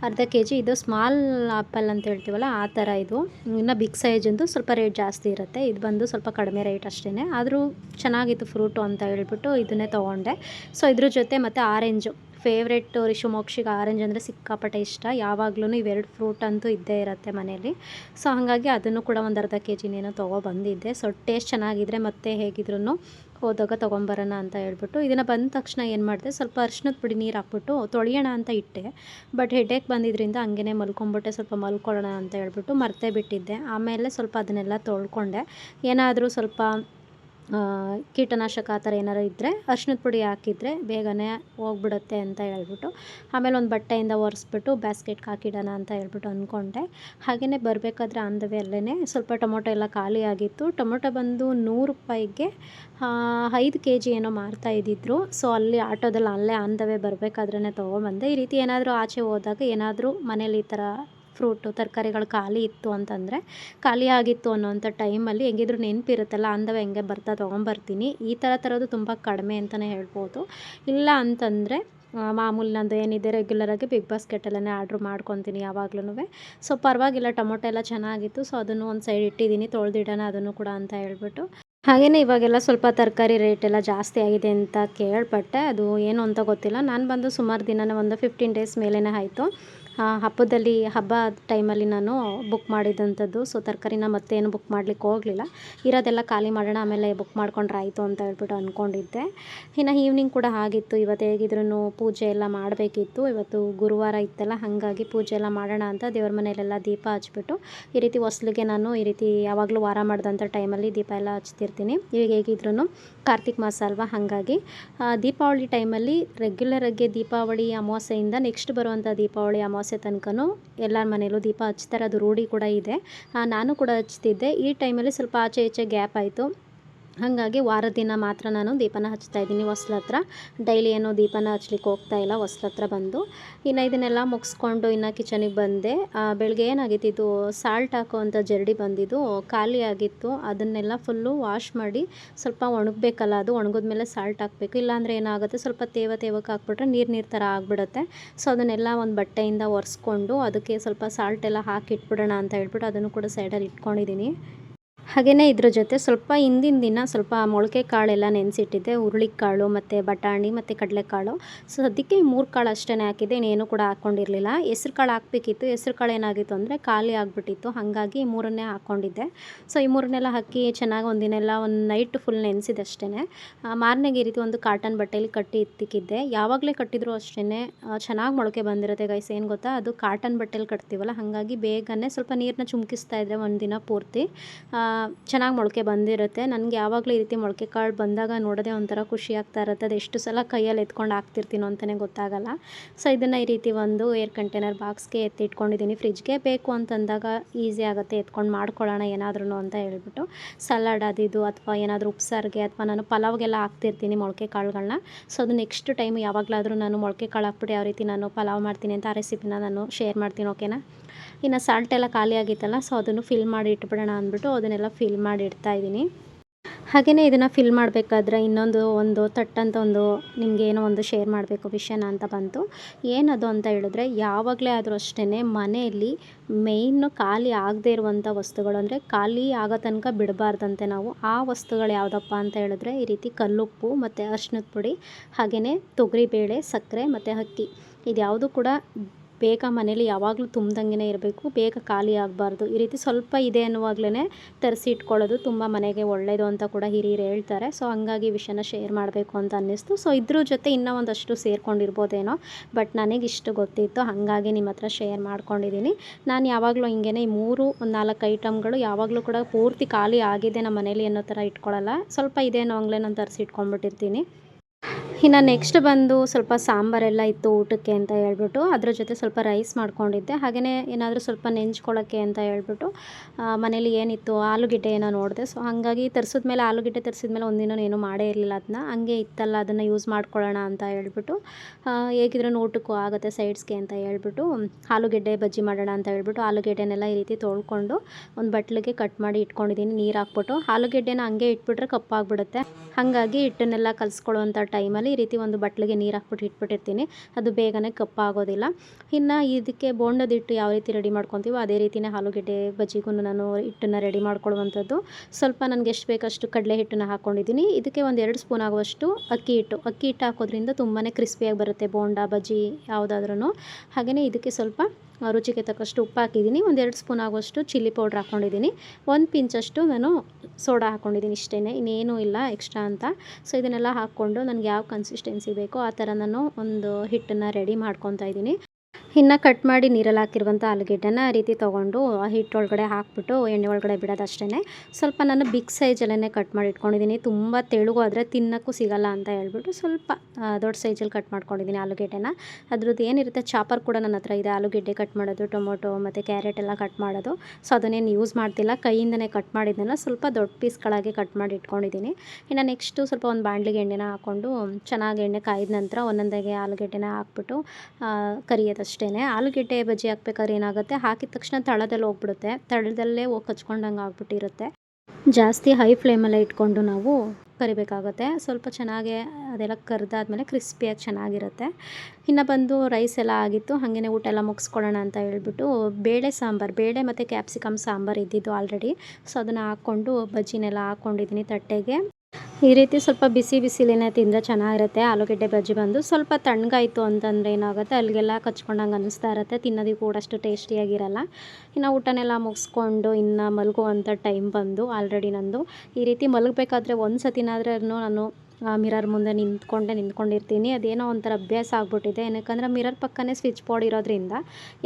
ಅರ್ಧ ಕೆ ಜಿ ಇದು ಸ್ಮಾಲ್ ಆಪಲ್ ಅಂತ ಹೇಳ್ತೀವಲ್ಲ, ಆ ಥರ ಇದು. ಇನ್ನು ಬಿಗ್ ಸೈಜಂದು ಸ್ವಲ್ಪ ರೇಟ್ ಜಾಸ್ತಿ ಇರುತ್ತೆ. ಇದು ಬಂದು ಸ್ವಲ್ಪ ಕಡಿಮೆ ರೇಟ್ ಅಷ್ಟೇ ಆದರೂ ಚೆನ್ನಾಗಿತ್ತು ಫ್ರೂಟು ಅಂತ ಹೇಳ್ಬಿಟ್ಟು ಇದನ್ನೇ ತೊಗೊಂಡೆ. ಸೊ ಇದ್ರ ಜೊತೆ ಮತ್ತು ಆರೆಂಜು. ಫೇವ್ರೆಟ್ ರಿಶು ಮೋಕ್ಷಿಗೆ ಆರೆಂಜ್ ಅಂದರೆ ಸಿಕ್ಕಾಪಟ್ಟೆ ಇಷ್ಟ. ಯಾವಾಗಲೂ ಇವೆರಡು ಫ್ರೂಟ್ ಅಂತೂ ಇದ್ದೇ ಇರುತ್ತೆ ಮನೇಲಿ ಸೊ ಹಾಗಾಗಿ ಅದನ್ನು ಕೂಡ ಒಂದು ಅರ್ಧ ಕೆ ಜಿನೇನೋ ತೊಗೊಬಂದಿದ್ದೆ ಸೊ ಟೇಸ್ಟ್ ಚೆನ್ನಾಗಿದ್ರೆ ಮತ್ತೆ ಹೇಗಿದ್ರು ಹೋದಾಗ ತೊಗೊಂಬರೋಣ ಅಂತ ಹೇಳ್ಬಿಟ್ಟು ಇದನ್ನು ಬಂದ ತಕ್ಷಣ ಏನು ಮಾಡಿದೆ, ಸ್ವಲ್ಪ ಅರ್ಶಿನದ ಪುಡಿ ನೀರು ಹಾಕ್ಬಿಟ್ಟು ತೊಳೆಯೋಣ ಅಂತ ಇಟ್ಟೆ. ಬಟ್ ಹೆಡ್ಡೇಕ್ ಬಂದಿದ್ದರಿಂದ ಹಂಗೆ ಮಲ್ಕೊಂಬಿಟ್ಟೆ, ಸ್ವಲ್ಪ ಮಲ್ಕೊಳ್ಳೋಣ ಅಂತ ಹೇಳ್ಬಿಟ್ಟು ಮರ್ತೇ ಬಿಟ್ಟಿದ್ದೆ. ಆಮೇಲೆ ಸ್ವಲ್ಪ ಅದನ್ನೆಲ್ಲ ತೊಳ್ಕೊಂಡೆ. ಏನಾದರೂ ಸ್ವಲ್ಪ ಕೀಟನಾಶಕ ಆ ಥರ ಏನಾರು ಇದ್ದರೆ ಅರ್ಶಿಣದ ಪುಡಿ ಹಾಕಿದರೆ ಬೇಗನೆ ಹೋಗ್ಬಿಡುತ್ತೆ ಅಂತ ಹೇಳ್ಬಿಟ್ಟು, ಆಮೇಲೆ ಒಂದು ಬಟ್ಟೆಯಿಂದ ಒರೆಸ್ಬಿಟ್ಟು ಬ್ಯಾಸ್ಕೆಟ್ಗೆ ಹಾಕಿಡೋಣ ಅಂತ ಹೇಳ್ಬಿಟ್ಟು ಅಂದ್ಕೊಂಡೆ ಹಾಗೆಯೇ ಬರಬೇಕಾದ್ರೆ ಆನ್ ದ ಅಲ್ಲೇ ಸ್ವಲ್ಪ ಟೊಮೊಟೊ ಎಲ್ಲ ಖಾಲಿ ಆಗಿತ್ತು. ಟೊಮೊಟೊ ಬಂದು ನೂರು ರೂಪಾಯಿಗೆ ಐದು ಕೆ ಜಿ ಏನೋ ಮಾರ್ತಾ ಇದ್ದಿದ್ರು. ಸೊ ಅಲ್ಲಿ ಆಟೋದಲ್ಲಿ ಅಲ್ಲೇ ಆನ್ ದ ವೇ ಬರಬೇಕಾದ್ರೇ ತೊಗೊಂಬಂದೆ. ಈ ರೀತಿ ಏನಾದರೂ ಆಚೆ ಹೋದಾಗ ಏನಾದರೂ ಮನೇಲಿ ಈ ಥರ ಫ್ರೂಟು, ತರಕಾರಿಗಳು ಖಾಲಿ ಇತ್ತು ಅಂತಂದರೆ, ಖಾಲಿ ಆಗಿತ್ತು ಅನ್ನೋವಂಥ ಟೈಮಲ್ಲಿ ಹೆಂಗಿದ್ರು ನೆನಪಿರುತ್ತಲ್ಲ ಅಂದವ ಹೆಂಗೆ ಬರ್ತಾ ತೊಗೊಂಬರ್ತೀನಿ, ಈ ಥರ ಥರದ್ದು ತುಂಬ ಕಡಿಮೆ ಅಂತಲೇ ಹೇಳ್ಬೋದು. ಇಲ್ಲ ಅಂತಂದರೆ ಮಾಮೂಲಿ ನಂದು ಏನಿದೆ ರೆಗ್ಯುಲರಾಗಿ ಬಿಗ್ ಬಾಸ್ಕೆಟಲ್ಲೇ ಆರ್ಡ್ರ್ ಮಾಡ್ಕೊತೀನಿ ಯಾವಾಗ್ಲೂ ಸೊ ಪರವಾಗಿಲ್ಲ, ಟೊಮೊಟೊ ಎಲ್ಲ ಚೆನ್ನಾಗಿತ್ತು ಸೊ ಅದನ್ನು ಒಂದು ಸೈಡ್ ಇಟ್ಟಿದ್ದೀನಿ, ತೊಳೆದಿಡೋಣ ಅದನ್ನು ಕೂಡ ಅಂತ ಹೇಳ್ಬಿಟ್ಟು. ಹಾಗೆಯೇ ಇವಾಗೆಲ್ಲ ಸ್ವಲ್ಪ ತರಕಾರಿ ರೇಟ್ ಎಲ್ಲ ಜಾಸ್ತಿ ಆಗಿದೆ ಅಂತ ಕೇಳ್ಪಟ್ಟೆ, ಅದು ಏನು ಅಂತ ಗೊತ್ತಿಲ್ಲ. ನಾನು ಬಂದು ಸುಮಾರು ದಿನನೇ ಒಂದು ಫಿಫ್ಟೀನ್ ಡೇಸ್ ಮೇಲೇ ಆಯಿತು. ಹಬ್ಬದಲ್ಲಿ, ಹಬ್ಬ ಟೈಮಲ್ಲಿ ನಾನು ಬುಕ್ ಮಾಡಿದಂಥದ್ದು. ಸೊ ತರಕಾರಿನ ಮತ್ತೇನು ಬುಕ್ ಮಾಡಲಿಕ್ಕೆ ಹೋಗಲಿಲ್ಲ. ಇರೋದೆಲ್ಲ ಖಾಲಿ ಮಾಡೋಣ, ಆಮೇಲೆ ಬುಕ್ ಮಾಡ್ಕೊಂಡ್ರೆ ಆಯಿತು ಅಂತ ಹೇಳ್ಬಿಟ್ಟು ಅಂದ್ಕೊಂಡಿದ್ದೆ ಇನ್ನು ಈವ್ನಿಂಗ್ ಕೂಡ ಆಗಿತ್ತು. ಇವತ್ತು ಹೇಗಿದ್ರೂ ಪೂಜೆ ಎಲ್ಲ ಮಾಡಬೇಕಿತ್ತು. ಇವತ್ತು ಗುರುವಾರ ಇತ್ತಲ್ಲ, ಹಾಗಾಗಿ ಪೂಜೆ ಎಲ್ಲ ಮಾಡೋಣ ಅಂತ ದೇವ್ರ ಮನೆಯಲ್ಲೆಲ್ಲ ದೀಪ ಹಚ್ಬಿಟ್ಟು, ಈ ರೀತಿ ಹೊಸ್ಲಿಗೆ ನಾನು ಈ ರೀತಿ ಯಾವಾಗಲೂ ವಾರ ಮಾಡಿದಂಥ ಟೈಮಲ್ಲಿ ದೀಪ ಎಲ್ಲ ಹಚ್ತಿರ್ತೀನಿ. ಈಗ ಹೇಗಿದ್ರೂ ಕಾರ್ತಿಕ್ ಮಾಸ ಅಲ್ವಾ, ಹಾಗಾಗಿ ದೀಪಾವಳಿ ಟೈಮಲ್ಲಿ ರೆಗ್ಯುಲರಾಗಿ ದೀಪಾವಳಿ ಅಮಾವಾಸ್ಯೆಯಿಂದ ನೆಕ್ಸ್ಟ್ ಬರುವಂಥ ದೀಪಾವಳಿ ಅಮಾವಾಸ್ಯೆ ತನಕನೂ ಎಲ್ಲರ ಮನೇಲೂ ದೀಪ ಹಚ್ತಾರೆ, ಅದು ರೂಢಿ ಕೂಡ ಇದೆ. ನಾನು ಕೂಡ ಹಚ್ತಿದ್ದೆ. ಈ ಟೈಮಲ್ಲಿ ಸ್ವಲ್ಪ ಆಚೆ ಈಚೆ ಗ್ಯಾಪ್ ಆಯಿತು. ಹಾಗಾಗಿ ವಾರ ದಿನ ಮಾತ್ರ ನಾನು ದೀಪನ ಹಚ್ತಾ ಇದ್ದೀನಿ. ಹೊಸ್ಲತ್ರ ಡೈಲಿ ಏನೋ ದೀಪನ ಹಚ್ಲಿಕ್ಕೆ ಹೋಗ್ತಾ ಇಲ್ಲ. ಹೊಸ್ಲತ್ರ ಬಂದು ಇನ್ನು ಇದನ್ನೆಲ್ಲ ಮುಗಿಸ್ಕೊಂಡು ಇನ್ನು ಕಿಚನಿಗೆ ಬಂದೆ. ಬೆಳಗ್ಗೆ ಏನಾಗಿತ್ತು? ಇದು ಸಾಲ್ಟ್ ಹಾಕುವಂಥ ಜರಡಿ ಬಂದಿದ್ದು, ಖಾಲಿ ಆಗಿತ್ತು. ಅದನ್ನೆಲ್ಲ ಫುಲ್ಲು ವಾಶ್ ಮಾಡಿ ಸ್ವಲ್ಪ ಒಣಗಬೇಕಲ್ಲ, ಅದು ಒಣಗಿದ್ಮೇಲೆ ಸಾಲ್ಟ್ ಹಾಕಬೇಕು. ಇಲ್ಲಾಂದರೆ ಏನಾಗುತ್ತೆ? ಸ್ವಲ್ಪ ತೇವ ತೇವಕ್ಕೆ ಹಾಕ್ಬಿಟ್ರೆ ನೀರು ನೀರು ಥರ ಆಗಿಬಿಡುತ್ತೆ. ಸೊ ಅದನ್ನೆಲ್ಲ ಒಂದು ಬಟ್ಟೆಯಿಂದ ಒರೆಸ್ಕೊಂಡು ಅದಕ್ಕೆ ಸ್ವಲ್ಪ ಸಾಲ್ಟ್ ಎಲ್ಲ ಹಾಕಿ ಇಟ್ಬಿಡೋಣ ಅಂತ ಹೇಳ್ಬಿಟ್ಟು ಅದನ್ನು ಕೂಡ ಸೈಡಲ್ಲಿ ಇಟ್ಕೊಂಡಿದ್ದೀನಿ. ಹಾಗೆಯೇ ಇದ್ರ ಜೊತೆ ಸ್ವಲ್ಪ ಹಿಂದಿನ ದಿನ ಸ್ವಲ್ಪ ಮೊಳಕೆ ಕಾಳೆಲ್ಲ ನೆನೆಸಿಟ್ಟಿದ್ದೆ. ಹುರುಳಿಕಾಳು ಮತ್ತು ಬಟಾಣಿ ಮತ್ತು ಕಡಲೆಕಾಳು. ಸೊ ಅದಕ್ಕೆ ಮೂರು ಕಾಳು ಅಷ್ಟೇ ಹಾಕಿದ್ದೆ. ಇನ್ನೇನು ಕೂಡ ಹಾಕ್ಕೊಂಡಿರಲಿಲ್ಲ ಹೆಸ್ರು ಕಾಳು ಹಾಕ್ಬೇಕಿತ್ತು. ಹೆಸ್ರು ಕಾಳು ಏನಾಗಿತ್ತು ಅಂದರೆ ಖಾಲಿ ಆಗಿಬಿಟ್ಟಿತ್ತು. ಹಾಗಾಗಿ ಮೂರನ್ನೇ ಹಾಕ್ಕೊಂಡಿದ್ದೆ ಸೊ, ಈ ಮೂರನ್ನೆಲ್ಲ ಹಾಕಿ ಚೆನ್ನಾಗಿ ಒಂದಿನೆಲ್ಲ ಒಂದು ನೈಟ್ ಫುಲ್ ನೆನೆಸಿದೆ ಅಷ್ಟೇ ಮಾರನೆಗೆ ರೀತಿ ಒಂದು ಕಾಟನ್ ಬಟ್ಟೆಯಲ್ಲಿ ಕಟ್ಟಿ ಇತ್ತಿಕ್ಕಿದ್ದೆ ಯಾವಾಗಲೇ ಕಟ್ಟಿದ್ರು ಅಷ್ಟೇ ಚೆನ್ನಾಗಿ ಮೊಳಕೆ ಬಂದಿರುತ್ತೆ ಗೈಸ್ ಏನು ಗೊತ್ತಾ? ಅದು ಕಾಟನ್ ಬಟ್ಟೆಯಲ್ಲಿ ಕಟ್ತೀವಲ್ಲ, ಹಾಗಾಗಿ ಬೇಗನೆ ಸ್ವಲ್ಪ ನೀರನ್ನ ಚುಮ್ಕಿಸ್ತಾ ಇದ್ದರೆ ಒಂದು ದಿನ ಪೂರ್ತಿ. ಚೆನ್ನಾಗಿ ಮೊಳಕೆ ಬಂದಿರುತ್ತೆ. ನನಗೆ ಯಾವಾಗಲೂ ಈ ರೀತಿ ಮೊಳಕೆ ಕಾಳು ಬಂದಾಗ ನೋಡೋದೆ ಒಂಥರ ಖುಷಿ ಆಗ್ತಾ ಇರುತ್ತೆ. ಅದು ಎಷ್ಟು ಸಲ ಕೈಯಲ್ಲಿ ಎತ್ಕೊಂಡು ಹಾಕ್ತಿರ್ತೀನೋ ಅಂತಲೇ ಗೊತ್ತಾಗಲ್ಲ. ಸೊ ಇದನ್ನು ಈ ರೀತಿ ಒಂದು ಏರ್ ಕಂಟೈನರ್ ಬಾಕ್ಸ್ಗೆ ಎತ್ತಿಟ್ಕೊಂಡಿದ್ದೀನಿ ಫ್ರಿಜ್ಗೆ ಬೇಕು ಅಂತಂದಾಗ ಈಸಿ ಆಗುತ್ತೆ. ಎತ್ಕೊಂಡು ಮಾಡ್ಕೊಳ್ಳೋಣ ಏನಾದ್ರೂ ಅಂತ ಹೇಳ್ಬಿಟ್ಟು ಸಲಾಡ್ ಅದಿದು ಅಥವಾ ಏನಾದರೂ ಉಪ್ಸಾರಿಗೆ ಅಥವಾ ನಾನು ಪಲಾವ್ಗೆಲ್ಲ ಹಾಕ್ತಿರ್ತೀನಿ ಮೊಳಕೆ ಕಾಳುಗಳನ್ನ ಸೊ ಅದು ನೆಕ್ಸ್ಟ್ ಟೈಮ್ ಯಾವಾಗಲಾದರೂ ನಾನು ಮೊಳಕೆ ಕಾಳು ಹಾಕ್ಬಿಟ್ಟು ಯಾವ ರೀತಿ ನಾನು ಪಲಾವ್ ಮಾಡ್ತೀನಿ ಅಂತ ಆ ರೆಸಿಪಿನ ನಾನು ಶೇರ್ ಮಾಡ್ತೀನಿ ಓಕೆನಾ ಇನ್ನು ಸಾಲ್ಟ್ ಎಲ್ಲ ಖಾಲಿ ಆಗಿತ್ತಲ್ಲ ಸೊ ಅದನ್ನು ಫಿಲ್ ಮಾಡಿ ಇಟ್ಬಿಡೋಣ ಅಂದ್ಬಿಟ್ಟು ಅದನ್ನೆಲ್ಲ ಫಿಲ್ ಮಾಡಿ ಇಡ್ತಾ ಇದ್ದೀನಿ. ಹಾಗೆಯೇ ಇದನ್ನು ಫಿಲ್ ಮಾಡಬೇಕಾದ್ರೆ ಇನ್ನೊಂದು ಒಂದು ತಟ್ಟಂತ ಒಂದು ನಿಮಗೆ ಏನೋ ಒಂದು ಶೇರ್ ಮಾಡಬೇಕು ವಿಷಯನ ಅಂತ ಬಂತು. ಏನದು ಅಂತ ಹೇಳಿದ್ರೆ ಯಾವಾಗಲೇ ಆದರೂ ಅಷ್ಟೇ ಮನೆಯಲ್ಲಿ ಮೇಯ್ನು ಖಾಲಿ ಆಗದೇ ಇರುವಂಥ ವಸ್ತುಗಳು ಅಂದರೆ ಖಾಲಿ ಆಗೋ ತನಕ ಬಿಡಬಾರ್ದಂತೆ ನಾವು ಆ ವಸ್ತುಗಳು ಯಾವುದಪ್ಪ ಅಂತ ಹೇಳಿದ್ರೆ ಈ ರೀತಿ ಕಲ್ಲುಪ್ಪು ಮತ್ತು ಅರ್ಶಿನದ ಪುಡಿ ಹಾಗೆಯೇ ತೊಗರಿಬೇಳೆ, ಸಕ್ಕರೆ ಮತ್ತು ಅಕ್ಕಿ. ಇದ್ಯಾವುದು ಕೂಡ ಬೇಗ ಮನೇಲಿ ಯಾವಾಗಲೂ ತುಂಬ್ದಂಗೆ ಇರಬೇಕು, ಬೇಗ ಖಾಲಿ ಆಗಬಾರ್ದು. ಈ ರೀತಿ ಸ್ವಲ್ಪ ಇದೆ ಅನ್ನುವಾಗಲೇ ತರಿಸಿ ಇಟ್ಕೊಳ್ಳೋದು ತುಂಬ ಮನೆಗೆ ಒಳ್ಳೆಯದು ಅಂತ ಕೂಡ ಹಿರಿಯರು ಹೇಳ್ತಾರೆ. ಸೊ, ಹಂಗಾಗಿ ವಿಷಯನ ಶೇರ್ ಮಾಡಬೇಕು ಅಂತ ಅನ್ನಿಸ್ತು. ಸೊ, ಇದ್ರ ಜೊತೆ ಇನ್ನೂ ಒಂದಷ್ಟು ಸೇರ್ಕೊಂಡಿರ್ಬೋದೇನೋ, ಬಟ್ ನನಗೆ ಇಷ್ಟು ಗೊತ್ತಿತ್ತು. ಹಾಗಾಗಿ ನಿಮ್ಮ ಹತ್ರ ಶೇರ್ ಮಾಡ್ಕೊಂಡಿದ್ದೀನಿ. ನಾನು ಯಾವಾಗಲೂ ಹಿಂಗೇ ಈ ಮೂರು, ನಾಲ್ಕು ಐಟಮ್ಗಳು ಯಾವಾಗಲೂ ಕೂಡ ಪೂರ್ತಿ ಖಾಲಿ ಆಗಿದೆ ನಮ್ಮ ಮನೇಲಿ ಅನ್ನೋ ಥರ ಇಟ್ಕೊಳ್ಳಲ್ಲ. ಸ್ವಲ್ಪ ಇದೆ ಅನ್ನೋ ಹಂಗ್ಲೇ ನಾನು ತರಿಸಿ ಇಟ್ಕೊಂಡ್ಬಿಟ್ಟಿರ್ತೀನಿ. ಇನ್ನು ನೆಕ್ಸ್ಟ್ ಬಂದು ಸ್ವಲ್ಪ ಸಾಂಬಾರೆಲ್ಲ ಇತ್ತು ಊಟಕ್ಕೆ ಅಂತ ಹೇಳ್ಬಿಟ್ಟು ಅದ್ರ ಜೊತೆ ಸ್ವಲ್ಪ ರೈಸ್ ಮಾಡ್ಕೊಂಡಿದ್ದೆ. ಹಾಗೆಯೇ ಏನಾದರೂ ಸ್ವಲ್ಪ ನೆಂಚ್ಕೊಳ್ಳೋಕ್ಕೆ ಅಂತ ಹೇಳ್ಬಿಟ್ಟು ಮನೇಲಿ ಏನಿತ್ತು ಆಲೂಗೆಡ್ಡೆ ಏನೋ ನೋಡಿದೆ. ಸೊ ಹಾಗಾಗಿ ತರಿಸಿದ್ಮೇಲೆ ಆಲೂಗೆಡ್ಡೆ ತರಿಸಿದ್ಮೇಲೆ ಒಂದಿನ ಏನು ಮಾಡೇ ಇರಲಿಲ್ಲ ಅದನ್ನ ಹಂಗೆ ಇತ್ತಲ್ಲ, ಅದನ್ನು ಯೂಸ್ ಮಾಡ್ಕೊಳ್ಳೋಣ ಅಂತ ಹೇಳ್ಬಿಟ್ಟು ಹೇಗಿದ್ರೂ ಊಟಕ್ಕೂ ಆಗುತ್ತೆ ಸೈಡ್ಸ್ಗೆ ಅಂತ ಹೇಳ್ಬಿಟ್ಟು, ಆಲೂಗೆಡ್ಡೆ ಬಜ್ಜಿ ಮಾಡೋಣ ಅಂತ ಹೇಳ್ಬಿಟ್ಟು ಆಲೂಗೆಡ್ಡೆನೆಲ್ಲ ಈ ರೀತಿ ತೊಳ್ಕೊಂಡು ಒಂದು ಬಟ್ಲಿಗೆ ಕಟ್ ಮಾಡಿ ಇಟ್ಕೊಂಡಿದ್ದೀನಿ, ನೀರು ಹಾಕ್ಬಿಟ್ಟು. ಆಲೂಗಡ್ಡೆನ ಹಂಗೆ ಇಟ್ಬಿಟ್ರೆ ಕಪ್ಪಾಗ್ಬಿಡುತ್ತೆ. ಹಾಗಾಗಿ ಹಿಟ್ಟನ್ನೆಲ್ಲ ಕಲಿಸ್ಕೊಳ್ಳುವಂಥ ಟೈಮಲ್ಲಿ ಈ ರೀತಿ ಒಂದು ಬಟ್ಲಿಗೆ ನೀರು ಹಾಕ್ಬಿಟ್ಟು ಇಟ್ಬಿಟ್ಟಿರ್ತೀನಿ. ಅದು ಬೇಗನೆ ಕಪ್ಪಾಗೋದಿಲ್ಲ. ಇನ್ನು ಇದಕ್ಕೆ ಬೋಂಡದ ಹಿಟ್ಟು ಯಾವ ರೀತಿ ರೆಡಿ ಮಾಡ್ಕೊತೀವೋ ಅದೇ ರೀತಿಯೇ ಆಲೂಗೆಡ್ಡೆ ಬಜ್ಜಿಗೂ ನಾನು ಹಿಟ್ಟನ್ನು ರೆಡಿ ಮಾಡ್ಕೊಳ್ಳುವಂಥದ್ದು. ಸ್ವಲ್ಪ ನನಗೆ ಎಷ್ಟು ಬೇಕಷ್ಟು ಕಡಲೆ ಹಿಟ್ಟನ್ನು ಹಾಕ್ಕೊಂಡಿದ್ದೀನಿ ಇದಕ್ಕೆ ಒಂದು ಎರಡು ಸ್ಪೂನ್ ಆಗುವಷ್ಟು ಅಕ್ಕಿ ಹಿಟ್ಟು. ಅಕ್ಕಿ ಹಿಟ್ಟು ಹಾಕೋದ್ರಿಂದ ತುಂಬಾ ಕ್ರಿಸ್ಪಿಯಾಗಿ ಬರುತ್ತೆ ಬೋಂಡ, ಬಜ್ಜಿ ಯಾವುದಾದ್ರೂ ಹಾಗೆಯೇ ಇದಕ್ಕೆ ಸ್ವಲ್ಪ ರುಚಿಗೆ ತಕ್ಕಷ್ಟು ಉಪ್ಪು ಹಾಕಿದ್ದೀನಿ ಒಂದು ಎರಡು ಸ್ಪೂನ್ ಆಗುವಷ್ಟು ಚಿಲ್ಲಿ ಪೌಡ್ರ್ ಹಾಕ್ಕೊಂಡಿದ್ದೀನಿ ಒಂದು ಪಿಂಚಷ್ಟು ನಾನು ಸೋಡಾ ಹಾಕ್ಕೊಂಡಿದ್ದೀನಿ ಇಷ್ಟೇ ಇನ್ನೇನೂ ಇಲ್ಲ ಎಕ್ಸ್ಟ್ರಾ ಅಂತ. ಸೊ, ಇದನ್ನೆಲ್ಲ ಹಾಕ್ಕೊಂಡು ನನಗೆ ಯಾವ ಕನ್ಸಿಸ್ಟೆನ್ಸಿ ಬೇಕೋ ಆ ಥರ ನಾನು ಒಂದು ಹಿಟ್ಟನ್ನು ರೆಡಿ ಮಾಡ್ಕೊತಾ ಇದ್ದೀನಿ. ಇನ್ನು ಕಟ್ ಮಾಡಿ ನೀರಲ್ಲಿ ಹಾಕಿರುವಂಥ ಆಲೂಗಡ್ಡೆನ ಆ ರೀತಿ ತೊಗೊಂಡು ಆ ಹಿಟ್ಟೊಳಗಡೆ ಹಾಕ್ಬಿಟ್ಟು ಎಣ್ಣೆ ಒಳಗಡೆ ಬಿಡೋದು ಅಷ್ಟೇ ಸ್ವಲ್ಪ ನಾನು ಬಿಗ್ ಸೈಜಲ್ಲೇ ಕಟ್ ಮಾಡಿ ಇಟ್ಕೊಂಡಿದ್ದೀನಿ. ತುಂಬ ತೆಳುಗು ಆದರೆ ತಿನ್ನೋಕ್ಕೂ ಸಿಗಲ್ಲ ಅಂತ ಹೇಳ್ಬಿಟ್ಟು ಸ್ವಲ್ಪ ದೊಡ್ಡ ಸೈಜಲ್ಲಿ ಕಟ್ ಮಾಡ್ಕೊಂಡಿದ್ದೀನಿ ಆಲೂಗಡ್ಡೆನ. ಅದ್ರದ್ದು ಏನಿರುತ್ತೆ ಚಾಪರ್ ಕೂಡ ನನ್ನ ಹತ್ರ ಇದೆ. ಆಲೂಗಡ್ಡೆ ಕಟ್ ಮಾಡೋದು ಟೊಮೊಟೊ ಮತ್ತು ಕ್ಯಾರೆಟ್ ಎಲ್ಲ ಕಟ್ ಮಾಡೋದು. ಸೊ ಅದನ್ನೇನು ಯೂಸ್ ಮಾಡ್ತಿಲ್ಲ. ಕೈಯಿಂದನೇ ಕಟ್ ಮಾಡಿದ್ನಲ್ಲ ಸ್ವಲ್ಪ ದೊಡ್ಡ ಪೀಸ್ಗಳಾಗಿ ಕಟ್ ಮಾಡಿ ಇಟ್ಕೊಂಡಿದ್ದೀನಿ. ಇನ್ನು ನೆಕ್ಸ್ಟು ಸ್ವಲ್ಪ ಒಂದು ಬಾಂಡ್ಲಿಗೆ ಎಣ್ಣೆನ ಹಾಕ್ಕೊಂಡು ಚೆನ್ನಾಗಿ ಎಣ್ಣೆ ಕಾಯ್ದ ನಂತರ ಒಂದೊಂದಾಗೆ ಆಲೂಗೆಡ್ಡೆನ ಹಾಕ್ಬಿಟ್ಟು ಆ, ಕರಿಯೋದಷ್ಟೇ ಆಲೂಗೆಡ್ಡೆ ಬಜ್ಜಿ ಹಾಕ್ಬೇಕಾದ್ರೆ ಏನಾಗುತ್ತೆ? ಹಾಕಿದ ತಕ್ಷಣ ತಳದಲ್ಲಿ ಹೋಗ್ಬಿಡುತ್ತೆ. ತಳದಲ್ಲೇ ಹೋಗಿ ಕಚ್ಕೊಂಡಂಗೆ ಆಗ್ಬಿಟ್ಟಿರುತ್ತೆ. ಜಾಸ್ತಿ ಹೈ ಫ್ಲೇಮಲ್ಲೇ ಇಟ್ಕೊಂಡು ನಾವು ಕರಿಬೇಕಾಗುತ್ತೆ. ಸ್ವಲ್ಪ ಚೆನ್ನಾಗಿ ಅದೆಲ್ಲ ಕರೆದಾದ್ಮೇಲೆ ಕ್ರಿಸ್ಪಿಯಾಗಿ ಚೆನ್ನಾಗಿರುತ್ತೆ. ಇನ್ನು ಬಂದು ರೈಸ್ ಎಲ್ಲ ಆಗಿತ್ತು. ಹಾಗೆಯೇ ಊಟ ಎಲ್ಲ ಮುಗಿಸ್ಕೊಳ್ಳೋಣ ಅಂತ ಹೇಳ್ಬಿಟ್ಟು ಬೇಳೆ ಸಾಂಬಾರು, ಬೇಳೆ ಮತ್ತು ಕ್ಯಾಪ್ಸಿಕಮ್ ಸಾಂಬಾರು ಇದ್ದಿದ್ದು ಆಲ್ರೆಡಿ ಸೊ ಅದನ್ನು ಹಾಕ್ಕೊಂಡು ಬಜ್ಜಿನೆಲ್ಲ ಹಾಕ್ಕೊಂಡಿದ್ದೀನಿ ತಟ್ಟೆಗೆ. ಈ ರೀತಿ ಸ್ವಲ್ಪ ಬಿಸಿ ಬಿಸಿಲಿನೇ ತಿಂದರೆ ಚೆನ್ನಾಗಿರುತ್ತೆ. ಆಲೂಗಡ್ಡೆ ಬಜ್ಜಿ ಬಂದು ಸ್ವಲ್ಪ ತಣ್ಣಗಾಯಿತು ಅಂತಂದರೆ ಏನಾಗುತ್ತೆ? ಅಲ್ಲಿಗೆಲ್ಲ ಕಚ್ಕೊಂಡಂಗೆ ಅನ್ನಿಸ್ತಾ ಇರುತ್ತೆ. ತಿನ್ನೋದಕ್ಕೆ ಕೂಡ ಅಷ್ಟು ಟೇಸ್ಟಿಯಾಗಿರಲ್ಲ. ಇನ್ನು ಊಟನೆಲ್ಲ ಮುಗಿಸ್ಕೊಂಡು ಇನ್ನು ಮಲಗುವಂಥ ಟೈಮ್ ಬಂದು ಆಲ್ರೆಡಿ ನಂದು. ಈ ರೀತಿ ಮಲಗಬೇಕಾದ್ರೆ ಒಂದು ಸತಿನಾದ್ರೂ ನಾನು ಮಿರರ್ ಮುಂದೆ ನಿಂತ್ಕೊಂಡೆ, ನಿಂತ್ಕೊಂಡಿರ್ತೀನಿ. ಅದೇನೋ ಒಂಥರ ಅಭ್ಯಾಸ ಆಗಿಬಿಟ್ಟಿದೆ. ಏನಕ್ಕಂದ್ರೆ ಮಿರರ್ ಪಕ್ಕನೇ ಸ್ವಿಚ್ ಬೋರ್ಡ್ ಇರೋದ್ರಿಂದ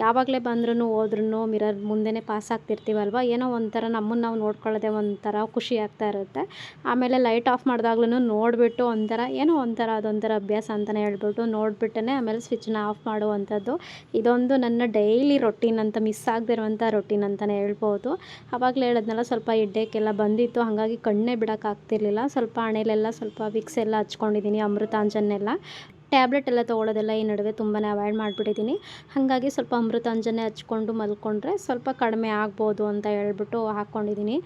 ಯಾವಾಗಲೇ ಬಂದ್ರೂ ಹೋದ್ರೂ ಮಿರರ್ ಮುಂದೆನೇ ಪಾಸ್ ಆಗ್ತಿರ್ತೀವಲ್ವ? ಏನೋ ಒಂಥರ ನಮ್ಮನ್ನು ನಾವು ನೋಡ್ಕೊಳ್ಳೋದೆ ಒಂಥರ ಖುಷಿ ಆಗ್ತಾ ಇರುತ್ತೆ. ಆಮೇಲೆ ಲೈಟ್ ಆಫ್ ಮಾಡಿದಾಗ್ಲೂ ನೋಡಿಬಿಟ್ಟು ಒಂಥರ, ಏನೋ ಒಂಥರ ಅದೊಂಥರ ಅಭ್ಯಾಸ ಅಂತಲೇ ಹೇಳ್ಬಿಟ್ಟು ನೋಡಿಬಿಟ್ಟೇ ಆಮೇಲೆ ಸ್ವಿಚ್ನ ಆಫ್ ಮಾಡುವಂಥದ್ದು. ಇದೊಂದು ನನ್ನ ಡೈಲಿ ರೊಟೀನ್ ಅಂತ, ಮಿಸ್ ಆಗದಿರುವಂಥ ರೊಟೀನ್ ಅಂತಲೇ ಹೇಳ್ಬೋದು. ಆವಾಗಲೇ ಹೇಳಿದ್ನಲ್ಲ, ಸ್ವಲ್ಪ ಹೆಡ್ಡೇಕೆಲ್ಲ ಬಂದಿತ್ತು. ಹಾಗಾಗಿ ಕಣ್ಣೇ ಬಿಡೋಕ್ಕಾಗ್ತಿರ್ಲಿಲ್ಲ. ಸ್ವಲ್ಪ ಹಣೆಲೆಲ್ಲ ಸ್ವಲ್ಪ ವಿಕ್ಸ್ ಎಲ್ಲ ಹಚ್ಕೊಂಡಿದ್ದೀನಿ ಅಮೃತಾಂಜನ್ನೆಲ್ಲ ಟ್ಯಾಬ್ಲೆಟ್ ಎಲ್ಲ ತೊಗೊಳೋದೆಲ್ಲ ಈ ನಡುವೆ ತುಂಬಾ ಅವಾಯ್ಡ್ ಮಾಡಿಬಿಟ್ಟಿದ್ದೀನಿ. ಹಾಗಾಗಿ ಸ್ವಲ್ಪ ಅಮೃತಾಂಜನೆ ಹಚ್ಕೊಂಡು ಮಲ್ಕೊಂಡ್ರೆ ಸ್ವಲ್ಪ ಕಡಿಮೆ ಆಗ್ಬೋದು ಅಂತ ಹೇಳ್ಬಿಟ್ಟು ಹಾಕ್ಕೊಂಡಿದ್ದೀನಿ